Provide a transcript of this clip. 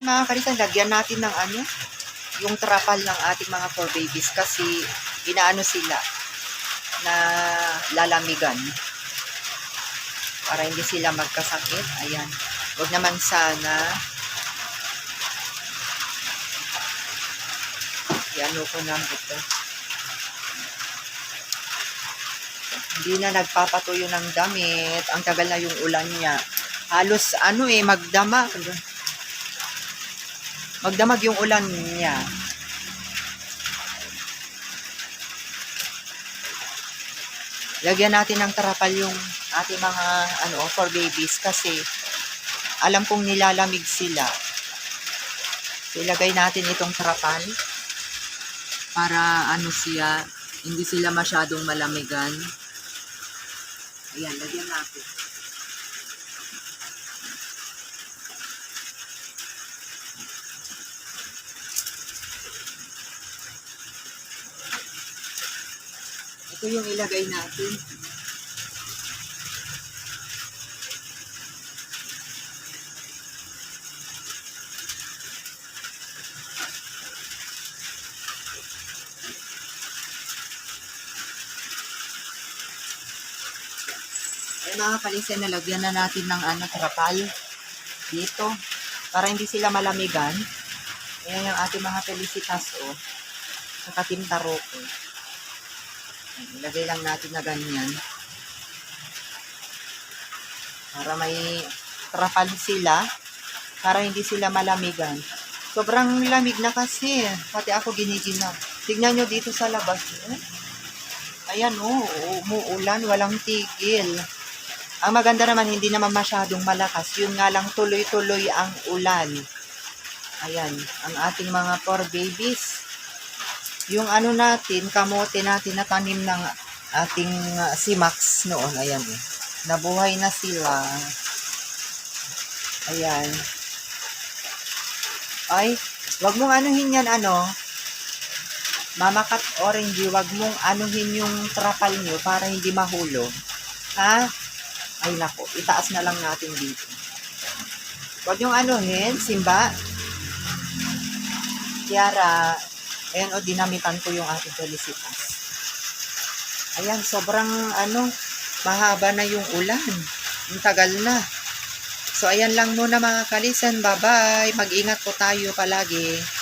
Mga kalisan, lagyan natin ng ano, yung trapal ng ating mga four babies kasi inaano sila na lalamigan para hindi sila magkasakit. Ayan. Huwag naman sana Iano ko na ito. Hindi na nagpapatuyo ng damit. Ang tagal na yung ulan niya. Halos ano eh, magdamag. Magdamag yung ulan niya. Lagyan natin ng tarapal yung ating mga ano for babies kasi alam kong nilalamig sila. So, ilagay natin itong tarapal para ano siya, hindi sila masyadong malamigan. Ayan, lagyan natin. Ito yung ilagay natin. Ay mga kalisen, nalagyan na natin ng ano, trapal dito para hindi sila malamigan. Ayan yung ating mga felicitas, oh. Sa katimtaroko. Ilagay lang natin na ganyan. Para may trapal sila. Para hindi sila malamigan. Sobrang lamig na kasi. Pati ako giniginap. Tignan nyo dito sa labas. Eh. Ayan, oh, umuulan, walang tigil. Ang maganda naman, hindi naman masyadong malakas. Yun nga lang, tuloy-tuloy ang ulan. Ayan, ang ating mga poor babies. Yung ano natin, kamote natin na tanim ng ating uh, si Max noon. Ayan, eh. nabuhay na sila. Ayan. Ay, wag mong anuhin yan, ano, Mama Cat Orange, wag mong anuhin yung trapal nyo para hindi mahulog. Ha? Ay nako, itaas na lang natin dito. Huwag yung anuhin, Simba. Tiara, ayan o, dinamitan ko yung ating felicitas. Ayan, sobrang ano, mahaba na yung ulan. Ang tagal na. So, ayan lang muna mga kalisan. Bye-bye. Mag-ingat po tayo palagi.